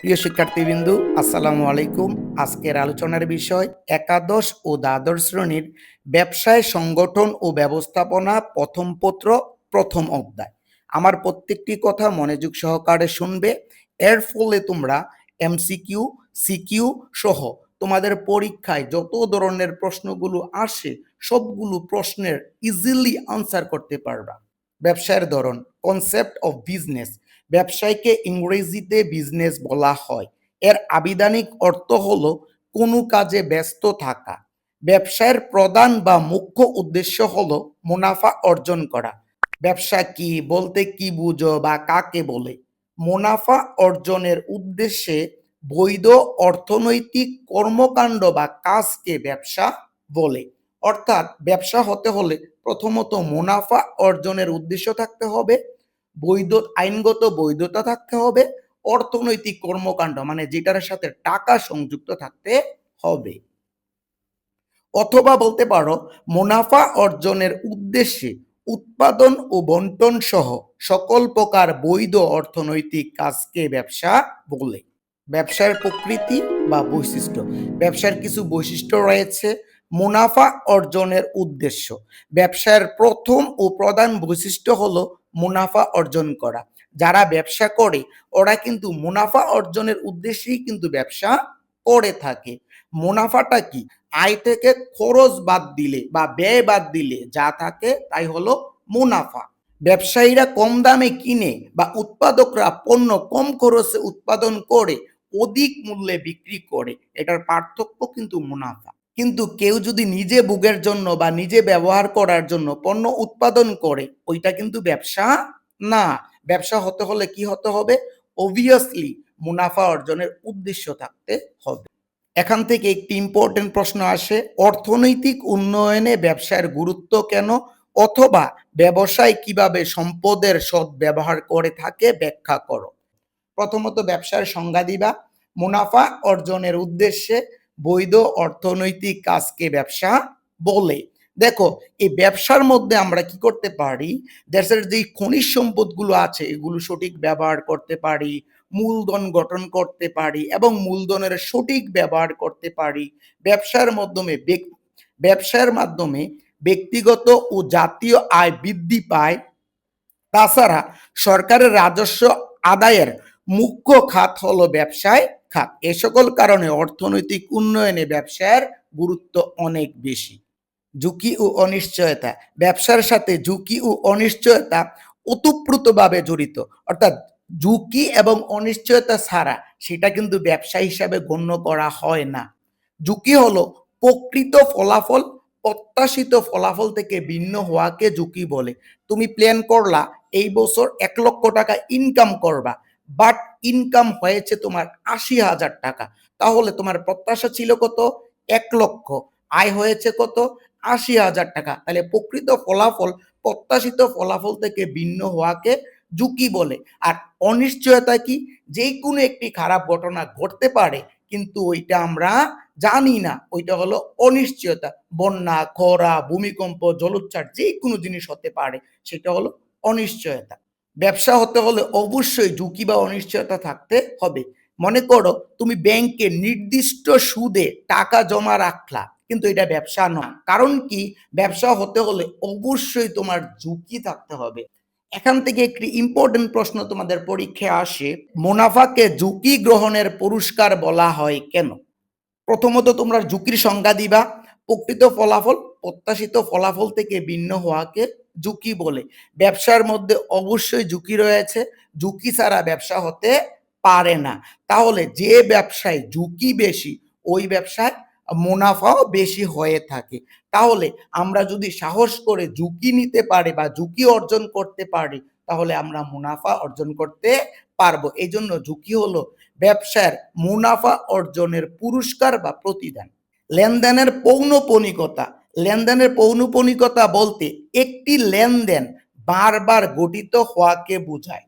প্রিয় শিক্ষার্থীবৃন্দু, আসসালামু আলাইকুম। আজকের আলোচনার বিষয় একাদশ ও দ্বাদশ শ্রেণির ব্যবসায় সংগঠন ও ব্যবস্থাপনা প্রথম পত্র, প্রথম অধ্যায়। আমার প্রত্যেকটি কথা মনোযোগ সহকারে শুনবে। এর ফলে তোমরা এমসিকিউ সিকিউ সহ তোমাদের পরীক্ষায় যত ধরনের প্রশ্নগুলো আসে, সবগুলো প্রশ্নের ইজিলি আনসার করতে পারবা। ব্যবসায়ের ধরন কনসেপ্ট অফ বিজনেস ব্যবসায়কে ইংরেজিতে বিজনেস বলা হয়। এর আবিধানিক অর্থ হলো কোনো কাজে ব্যস্ত থাকা। ব্যবসায়ের প্রধান বা মুখ্য উদ্দেশ্য হলো মুনাফা অর্জন করা। ব্যবসা কি, বলতে কি বুঝো বা কাকে বলে? মুনাফা অর্জনের উদ্দেশ্যে বৈধ অর্থনৈতিক কর্মকাণ্ড বা কাজকে ব্যবসা বলে। অর্থাৎ ব্যবসা হতে হলে প্রথমত মুনাফা অর্জনের উদ্দেশ্য থাকতে হবে বৈধ, আইনগত বৈধতা থাকতে হবে, অর্থনৈতিক কর্মকাণ্ড মানে যেটার সাথে টাকা সংযুক্ত থাকতে হবে। অথবা বলতে পারো, মুনাফা অর্জনের উদ্দেশ্যে উৎপাদন ও বন্টন সহ সকল প্রকার বৈধ অর্থনৈতিক কাজকে ব্যবসা বলে। ব্যবসার প্রকৃতি বা বৈশিষ্ট্য। ব্যবসার কিছু বৈশিষ্ট্য রয়েছে। মুনাফা অর্জনের উদ্দেশ্য। ব্যবসার প্রথম ও প্রধান বৈশিষ্ট্য হলো মুনাফা অর্জন করা। যারা ব্যবসা করে, ওরা কিন্তু মুনাফা অর্জনের উদ্দেশ্যেই কিন্তু ব্যবসা করে থাকে। মুনাফাটা কি? আয় থেকে খরচ বাদ দিলে বা ব্যয় বাদ দিলে যা থাকে তাই হলো মুনাফা। ব্যবসায়ীরা কম দামে কিনে বা উৎপাদকরা পণ্য কম খরচে উৎপাদন করে, অধিক মূল্যে বিক্রি করে, এটার পার্থক্য কিন্তু মুনাফা। কিন্তু কেউ যদি নিজে ভোগের জন্য বা নিজে ব্যবহার করার জন্য পণ্য উৎপাদন করে, ওইটা কিন্তু ব্যবসা না। ব্যবসা হতে হলে কি হতে হবে? অবভিয়াসলি মুনাফা অর্জনের উদ্দেশ্য থাকতে হবে। এখান থেকে একটি ইম্পর্টেন্ট প্রশ্ন আসে, অর্থনৈতিক উন্নয়নে ব্যবসার গুরুত্ব কেন? অথবা ব্যবসায় কীভাবে সম্পদের সৎ ব্যবহার করে থাকে, ব্যাখ্যা করো। প্রথমত ব্যবসার সংজ্ঞা দিবা। মুনাফা অর্জনের উদ্দেশ্যে বৈধ অর্থনৈতিক কাজকে ব্যবসা বলে। দেখো, এই ব্যবসার মধ্যে আমরা কি করতে পারি? দেশের যে খনিজ সম্পদগুলো আছে, এগুলো সঠিক ব্যবহার করতে পারি, মূলধন গঠন করতে পারি এবং মূলধনের সঠিক ব্যবহার করতে পারি। ব্যবসার মাধ্যমে ব্যবসার মাধ্যমে ব্যক্তিগত ও জাতীয় আয় বৃদ্ধি পায়। তাছাড়া সরকারের রাজস্ব আদায়ের মুখ্য খাত হলো ব্যবসায় খাত এ সকল কারণে অর্থনৈতিক উন্নয়নে ব্যবসার গুরুত্ব অনেক বেশি। ঝুঁকি ও অনিশ্চয়তা, ব্যবসার সাথে ঝুঁকি ও অনিশ্চয়তা ওতপ্রোতভাবে জড়িত। অর্থাৎ ঝুঁকি এবং অনিশ্চয়তা ছাড়া সেটা কিন্তু ব্যবসা হিসাবে গণ্য করা হয় না। ঝুঁকি হলো প্রকৃত ফলাফল, প্রত্যাশিত ফলাফল থেকে ভিন্ন হওয়াকে ঝুঁকি বলে। তুমি প্ল্যান করলা, এই বছর এক লক্ষ টাকা ইনকাম করবা বাট ইনকাম হয়েছে তোমার আশি হাজার টাকা। তাহলে তোমার প্রত্যাশা ছিল কত? এক লক্ষ। আয় হয়েছে কত? আশি হাজার টাকা। তাহলে প্রকৃত ফলাফল, প্রত্যাশিত ফলাফল থেকে ভিন্ন হওয়াকে ঝুঁকি বলে। আর অনিশ্চয়তা কি? যে কোনো একটি খারাপ ঘটনা ঘটতে পারে, কিন্তু ওইটা আমরা জানি না। ওইটা হলো অনিশ্চয়তা। বন্যা, খরা, ভূমিকম্প, জলোচ্ছ্বাস যে কোনো জিনিস হতে পারে, সেটা হলো অনিশ্চয়তা। ব্যবসা হতে হলে অবশ্যই ঝুঁকি বা অনিশ্চয়তা থাকতে হবে। মনে করো, তুমি ব্যাংকে নির্দিষ্ট সুদে টাকা জমা রাখলা, কিন্তু এটা ব্যবসা নয়। কারণ কি? ব্যবসা হতে হলে অবশ্যই তোমার ঝুঁকি থাকতে হবে। এখান থেকে একটি ইম্পর্টেন্ট প্রশ্ন তোমাদের পরীক্ষায় আসে, মুনাফাকে ঝুঁকি গ্রহণের পুরস্কার বলা হয় কেন? প্রথমত তোমরা ঝুঁকির সংজ্ঞা দিবা। প্রকৃত ফলাফল, প্রত্যাশিত ফলাফল থেকে ভিন্ন হওয়াকে ঝুঁকি বলে। ব্যবসার মধ্যে অবশ্যই ঝুঁকি রয়েছে। ঝুঁকি ছাড়া ব্যবসা হতে পারে না। তাহলে যে ব্যবসায় ঝুঁকি বেশি, ওই ব্যবসায় মুনাফাও বেশি হয়ে থাকে। তাহলে আমরা যদি সাহস করে ঝুঁকি নিতে পারি বা ঝুঁকি অর্জন করতে পারি, তাহলে আমরা মুনাফা অর্জন করতে পারব। এই জন্য ঝুঁকি হলো ব্যবসার মুনাফা অর্জনের পুরস্কার বা প্রতিদান। লেনদেনের পৌনপনিকতা লেনদেনের পৌনপনিকতা বলতে একটি লেনদেন বারবার গঠিত হওয়াকে বোঝায়।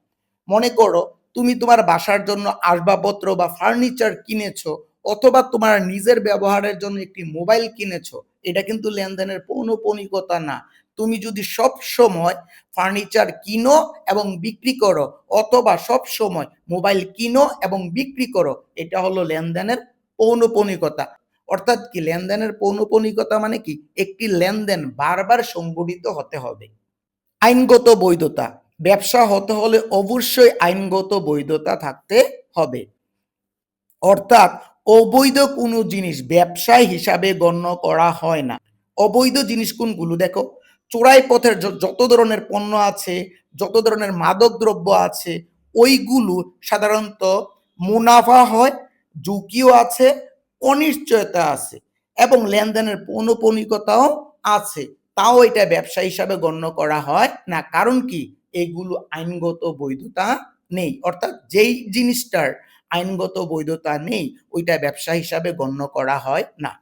মনে করো, তুমি তোমার বাসার জন্য আসবাবপত্র বা ফার্নিচার কিনেছো অথবা তোমার নিজের ব্যবহারের জন্য একটি মোবাইল কিনেছো, এটা কিন্তু লেনদেনের পৌনপনিকতা না। তুমি যদি সব সময় ফার্নিচার কিনো এবং বিক্রি করো অথবা সব সময় মোবাইল কিনো এবং বিক্রি করো, এটা হলো লেনদেনের পৌনপনিকতা। অর্থাৎ কি লেনদেনের পৌনপনিকতা মানে কি? একটি লেনদেন বারবার সংগঠিত হতে হবে। আইনগত বৈধতা, ব্যবসা হতে হলে অবশ্যই আইনগত বৈধতা থাকতে হবে। অর্থাৎ অবৈধ কোনো জিনিস ব্যবসায় হিসাবে গণ্য করা হয় না। অবৈধ জিনিস কোনগুলো? দেখো, চোরাই পথের যত ধরনের পণ্য আছে, যত ধরনের মাদক দ্রব্য আছে, ওইগুলো সাধারণত মুনাফা হয়, ঝুঁকিও আছে অনিশ্চয়তা আছে এবং লেনদেনের পৌনপনিকতাও আছে। তাও এটা ব্যবসা হিসাবে গণ্য করা হয় না, কারণ কি? এগুলো আইনগত বৈধতা নেই। অর্থাৎ যেই জিনিসটার আইনগত বৈধতা নেই, ওইটা ব্যবসা হিসাবে গণ্য করা হয় না।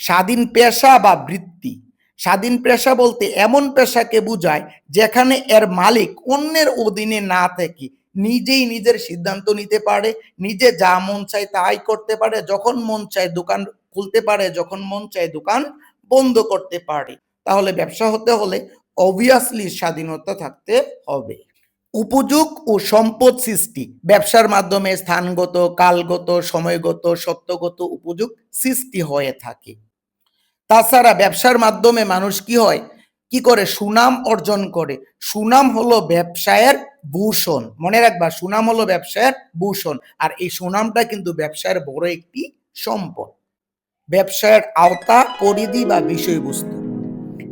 স্বাধীন পেশা বা বৃত্তি। স্বাধীন পেশা বলতে এমন পেশাকে বোঝায় যেখানে এর মালিক অন্যের অধীনে না থেকে নিজেই নিজের সিদ্ধান্ত নিতে পারে, নিজে যা মন চায় তাই করতে পারে, যখন মন চায় দোকান খুলতে পারে, যখন মন চায় দোকান বন্ধ করতে পারে। তাহলে ব্যবসা হতে হলে অবভিয়াসলি স্বাধীনতা থাকতে হবে। উপযোগ ও সম্পদ সৃষ্টি, ব্যবসার মাধ্যমে স্থানগত, কালগত, সময়গত, সত্যগত উপযোগ সৃষ্টি হয়ে থাকে। তাছাড়া ব্যবসার মাধ্যমে মানুষ কি হয়? কি করে? সুনাম অর্জন করে। সুনাম হলো ব্যবসায়ের ভূষণ। মনে রাখবা, সুনাম হলো ব্যবসায়ের ভূষণ, আর এই সুনামটা কিন্তু ব্যবসায়ের বড় একটি সম্পদ। ব্যবসায়ের আওতা, পরিধি বা বিষয়বস্তু।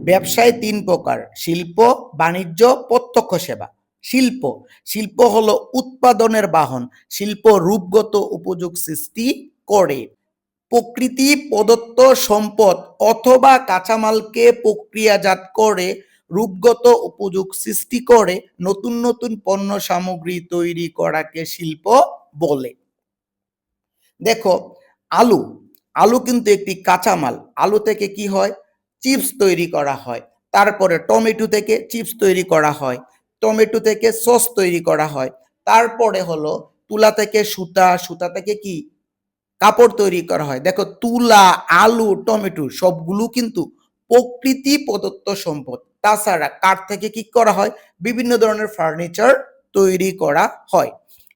ব্যবসায় তিন প্রকার, শিল্প, বাণিজ্য, প্রত্যক্ষ সেবা। শিল্প শিল্প হলো উৎপাদনের বাহন, শিল্প রূপগত উপযোগ সৃষ্টি করে। প্রকৃতি, প্রদত্ত সম্পদ অথবা কাঁচামালকে প্রক্রিয়াজাত করে রূপগত উপযোগ সৃষ্টি করে নতুন নতুন পণ্য সামগ্রী তৈরি করাকে শিল্প বলে। দেখো, আলু আলু কিন্তু একটি কাঁচামাল। আলু থেকে কি হয়? চিপস তৈরি করা হয়। তারপরে টমেটো থেকে চিপস তৈরি করা হয়। টমেটো থেকে সস তৈরি করা হয়। তারপরে হলো তুলা থেকে সুতা সুতা থেকে কি? কাপড় তৈরি করা হয়। দেখো, তুলা, আলু, টমেটো সবগুলো কিন্তু প্রকৃতি প্রদত্ত সম্পদ। তাছাড়া কাঠ থেকে কি করা হয়? বিভিন্ন ধরনের ফার্নিচার তৈরি করা হয়।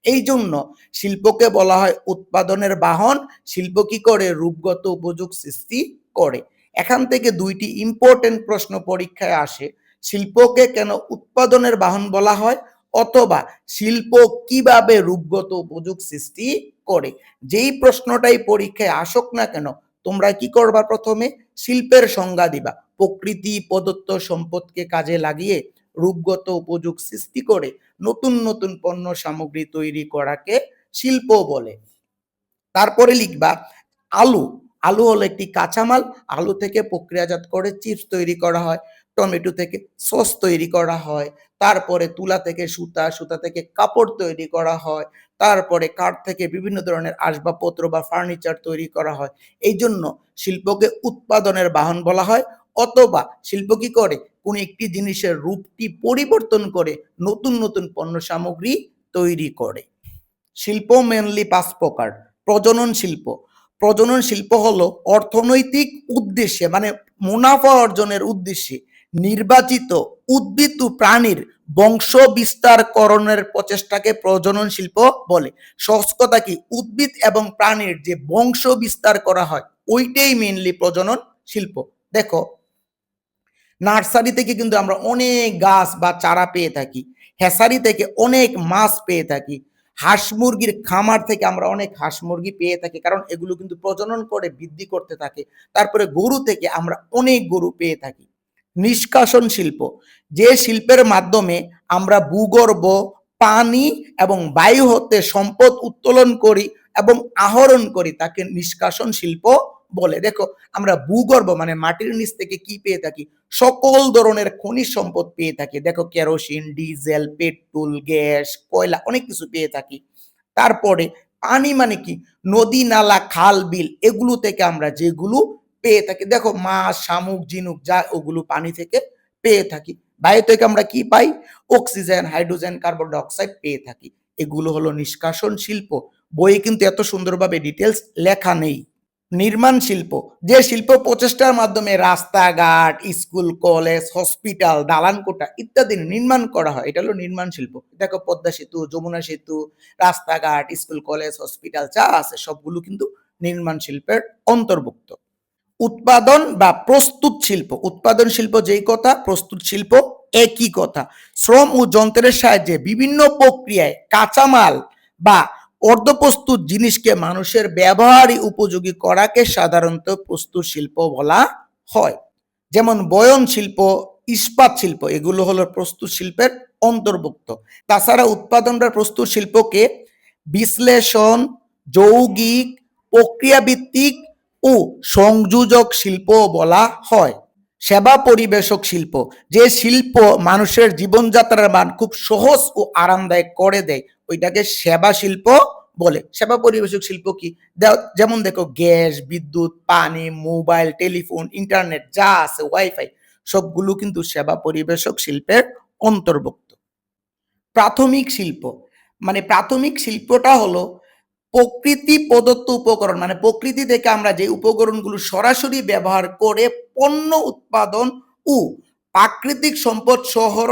এই জন্য শিল্পকে বলা হয় উৎপাদনের বাহন। শিল্প কি করে? রূপগত উপযোগ সৃষ্টি করে। এখান থেকে দুইটি ইম্পর্টেন্ট প্রশ্ন পরীক্ষায় আসে। শিল্পকে কেন উৎপাদনের বাহন বলা হয়? অথবা শিল্প কীভাবে রূপগত উপযোগ সৃষ্টি করে? যেই প্রশ্নটাই পরীক্ষায় আসুক না কেন তোমরা কি করবা প্রথমে? শিল্পের সংজ্ঞা দিবা। প্রকৃতি, প্রদত্ত সম্পদকে কাজে লাগিয়ে রূপগত উপযোগ সৃষ্টি করে নতুন নতুন পণ্য সামগ্রী তৈরি করাকে শিল্প বলে। তারপরে লিখবা, আলু। আলু হলো একটি কাঁচামাল। আলু থেকে প্রক্রিয়াজাত করে চিপস তৈরি করা হয়। টমেটো থেকে সস তৈরি করা হয়, তারপরে তুলা থেকে সুতা সুতা থেকে কাপড় তৈরি করা হয়, তারপরে কাঠ থেকে বিভিন্ন ধরনের আসবাবপত্র বা ফার্নিচার তৈরি করা হয়। এই জন্য শিল্পকে উৎপাদনের বাহন বলা হয়, অথবা শিল্প কি করে? কোন একটি জিনিসের রূপটি পরিবর্তন করে নতুন নতুন পণ্য সামগ্রী তৈরি করে। শিল্প মেনলি পাঁচ প্রকার। প্রজনন শিল্প। প্রজনন শিল্প হলো অর্থনৈতিক উদ্দেশ্যে মানে মুনাফা অর্জনের উদ্দেশ্যে। নির্বাচিত উদ্ভিদ ও প্রাণীর বংশ বিস্তারকরণের প্রচেষ্টাকে প্রজনন শিল্প বলে। সহজ কথা কি? উদ্ভিদ এবং প্রাণীর যে বংশ বিস্তার করা হয়, ওইটাই মেইনলি প্রজনন শিল্প। দেখো, নার্সারি থেকে কিন্তু আমরা অনেক গাছ বা চারা পেয়ে থাকি হেসারি থেকে অনেক মাছ পেয়ে থাকি, হাঁস মুরগির খামার থেকে আমরা অনেক হাঁস মুরগি পেয়ে থাকি, কারণ এগুলো কিন্তু প্রজনন করে বৃদ্ধি করতে থাকে। তারপরে গরু থেকে আমরা অনেক গরু পেয়ে থাকি। নিষ্কাশন শিল্প, যে শিল্পের মাধ্যমে আমরা ভূগর্ভ, পানি এবং বায়ু হতে সম্পদ উত্তোলন করি এবং আহরণ করি তাকে নিষ্কাশন শিল্প বলে। দেখো, আমরা ভূগর্ভ মানে মাটির নিচ থেকে কি পেয়ে থাকি? সকল ধরনের খনিজ সম্পদ পেয়ে থাকি। দেখো, কেরোসিন, ডিজেল, পেট্রোল, গ্যাস, কয়লা অনেক কিছু পেয়ে থাকি। তারপরে পানি মানে কি? নদী, নালা, খাল, বিল, এগুলো থেকে আমরা যেগুলো পেয়ে থাকি। দেখো মাছ শামুক, ঝিনুক, যা ওগুলো পানি থেকে পেয়ে থাকি। বায়ু থেকে আমরা কি পাই? অক্সিজেন, হাইড্রোজেন, কার্বন ডাইঅক্সাইড পেয়ে থাকি। এগুলো হলো নিষ্কাশন শিল্প। বইয়ে কিন্তু এত সুন্দরভাবে ডিটেলস লেখা নেই। নির্মাণ শিল্প। যে শিল্প প্রচেষ্টার মাধ্যমে রাস্তাঘাট, স্কুল, কলেজ, হসপিটাল দালানকোটা ইত্যাদি নির্মাণ করা হয়। এটা হলো নির্মাণ শিল্প। দেখো, পদ্মা সেতু, যমুনা সেতু, রাস্তাঘাট, স্কুল, কলেজ, হসপিটাল যা আছে সবগুলো কিন্তু নির্মাণ শিল্পের অন্তর্ভুক্ত। উৎপাদন বা প্রস্তুত শিল্প। উৎপাদন শিল্প যেই কথা, প্রস্তুত শিল্প একই কথা। শ্রম ও যন্ত্রের সাহায্যে বিভিন্ন প্রক্রিয়ায় কাঁচামাল বা অর্ধপ্রস্তুত জিনিসকে মানুষের ব্যবহারই উপযোগী করাকে সাধারণত প্রস্তুত শিল্প বলা হয়। যেমন বয়ন শিল্প, ইস্পাত শিল্প, এগুলো হলো প্রস্তুত শিল্পের অন্তর্ভুক্ত। তাছাড়া উৎপাদন বা প্রস্তুত শিল্পকে বিশ্লেষণ, যৌগিক, প্রক্রিয়াভিত্তিক ও সংযোজক শিল্প বলা হয়। সেবা পরিবেশক শিল্প, যে শিল্প মানুষের জীবনযাত্রার মান খুব সহজ ও আরামদায়ক করে দেয়, ওইটাকে সেবা শিল্প বলে। সেবা পরিবেশক শিল্প কি? যেমন দেখো গ্যাস, বিদ্যুৎ, পানি, মোবাইল, টেলিফোন, ইন্টারনেট, যা আছে, ওয়াইফাই, সবগুলো কিন্তু সেবা পরিবেশক শিল্পের অন্তর্ভুক্ত। প্রাথমিক শিল্প মানে প্রাথমিক শিল্পটা হলো প্রকৃতি প্রদত্ত উপকরণ মানে প্রকৃতি থেকে আমরা যে উপকরণগুলো সরাসরি ব্যবহার করে পণ্য উৎপাদন ও প্রাকৃতিক সম্পদ শহর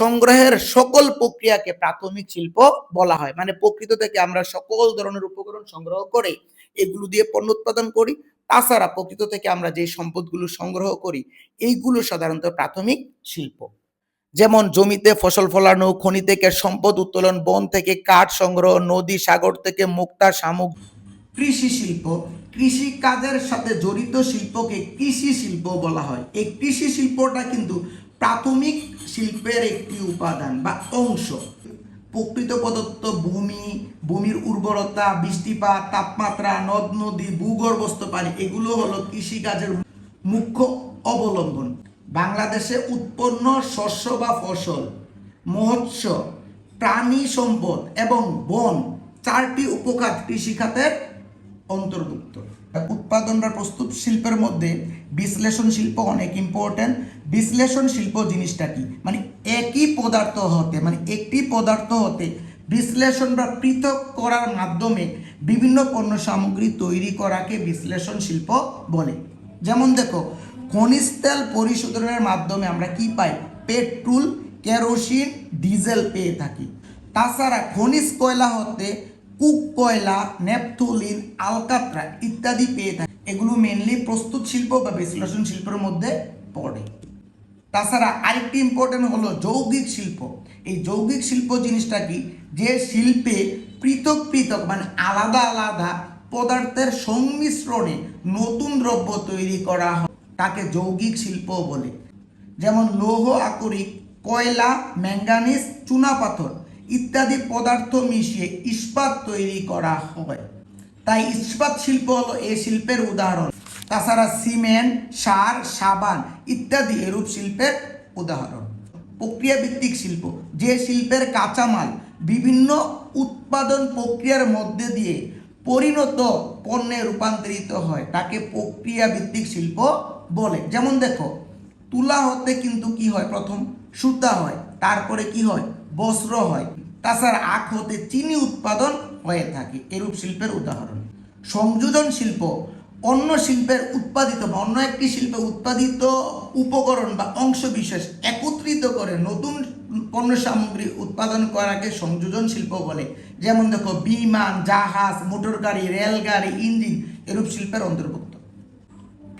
সংগ্রহের সকল প্রক্রিয়াকে প্রাথমিক শিল্প বলা হয়। মানে প্রকৃতি থেকে আমরা সকল ধরনের উপকরণ সংগ্রহ করে এগুলো দিয়ে পণ্য উৎপাদন করি। তাছাড়া প্রকৃতি থেকে আমরা যে সম্পদগুলো সংগ্রহ করি, এইগুলো সাধারণত প্রাথমিক শিল্প। যেমন জমিতে ফসল ফলানো, খনি থেকে সম্পদ উত্তোলন, বন থেকে কাঠ সংগ্রহ, নদী, সাগর থেকে মুক্তা শামুক। কৃষি শিল্প, কৃষি কাজের সাথে জড়িত শিল্পকে কৃষি শিল্প বলা হয়। এই কৃষি শিল্পটা কিন্তু প্রাথমিক শিল্পের একটি উপাদান বা অংশ। প্রকৃত প্রদত্ত ভূমি, ভূমির উর্বরতা, বৃষ্টিপাত, তাপমাত্রা, নদ, নদী, ভূগর্ভস্থ পানি, এগুলো হলো কৃষিকাজের মুখ্য অবলম্বন। বাংলাদেশে উৎপন্ন শস্য বা ফসল মহৎস্য প্রাণী সম্পদ এবং বন চারটি উপখাত কৃষিখাতের অন্তর্ভুক্ত। উৎপাদন বা প্রস্তুত শিল্পের মধ্যে বিশ্লেষণ শিল্প অনেক ইম্পর্টেন্ট বিশ্লেষণ শিল্প জিনিসটা কি? মানে একই পদার্থ হতে মানে একটি পদার্থ হতে বিশ্লেষণ বা পৃথক করার মাধ্যমে বিভিন্ন পণ্য সামগ্রী তৈরি করাকে বিশ্লেষণ শিল্প বলে। যেমন দেখো খনিজ তেল পরিশোধনের মাধ্যমে আমরা কি পাই? পেট্রোল, কেরোসিন, ডিজেল পেয়ে থাকি। তাছাড়া খনিজ কয়লা হতে কুক কয়লা, নেপথলিন, আলকাত্রা ইত্যাদি পেয়ে থাকে। এগুলো মেনলি প্রস্তুত শিল্প বা বিশ্লেষণ শিল্পের মধ্যে পড়ে। তাছাড়া আরেকটি ইম্পর্টেন্ট হলো যৌগিক শিল্প। এই যৌগিক শিল্প জিনিসটা কি? যে শিল্পে পৃথক পৃথক মানে আলাদা আলাদা পদার্থের সংমিশ্রণে নতুন দ্রব্য তৈরি করা হয়। তাকে যৌগিক শিল্প বলে। যেমন লৌহ আকরিক, কয়লা ম্যাঙ্গানিজ চুনাপাথর ইত্যাদি পদার্থ মিশিয়ে ইস্পাত তৈরি করা হয়। তাই ইস্পাত শিল্প হলো এই শিল্পের উদাহরণ। তাছাড়া সিমেন্ট, সার, সাবান ইত্যাদি এরূপ শিল্পের উদাহরণ। প্রক্রিয়া ভিত্তিক শিল্প, যে শিল্পের কাঁচামাল বিভিন্ন উৎপাদন প্রক্রিয়ার মধ্যে দিয়ে পরিণত পণ্যে রূপান্তরিত হয়, তাকে প্রক্রিয়া ভিত্তিক শিল্প বলে। যেমন দেখো, তুলা হতে কিন্তু কি হয়? প্রথম সুতা হয়, তারপরে কি হয়? বস্ত্র হয়। তাছাড়া আখ হতে চিনি উৎপাদন হয়ে থাকে। এরূপ শিল্পের উদাহরণ। সংযোজন শিল্প, অন্য শিল্পের উৎপাদিত বা অন্য একটি শিল্পে উৎপাদিত উপকরণ বা অংশ বিশেষ একত্রিত করে নতুন পণ্য সামগ্রী উৎপাদন করাকে সংযোজন শিল্প বলে। যেমন দেখো, বিমান, জাহাজ মোটর গাড়ি রেলগাড়ি, ইঞ্জিন, এরূপ শিল্পের অন্তর্ভুক্ত।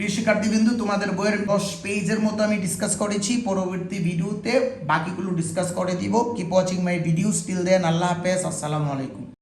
প্রিয় শিক্ষার্থীবৃন্দু, তোমাদের বইয়ের দশ পেজের মতো আমি ডিসকাস করেছি। পরবর্তী ভিডিওতে বাকিগুলো ডিসকাস করে দিব। Keep watching my video still then আল্লাহ হাফেজ। আসসালামু আলাইকুম।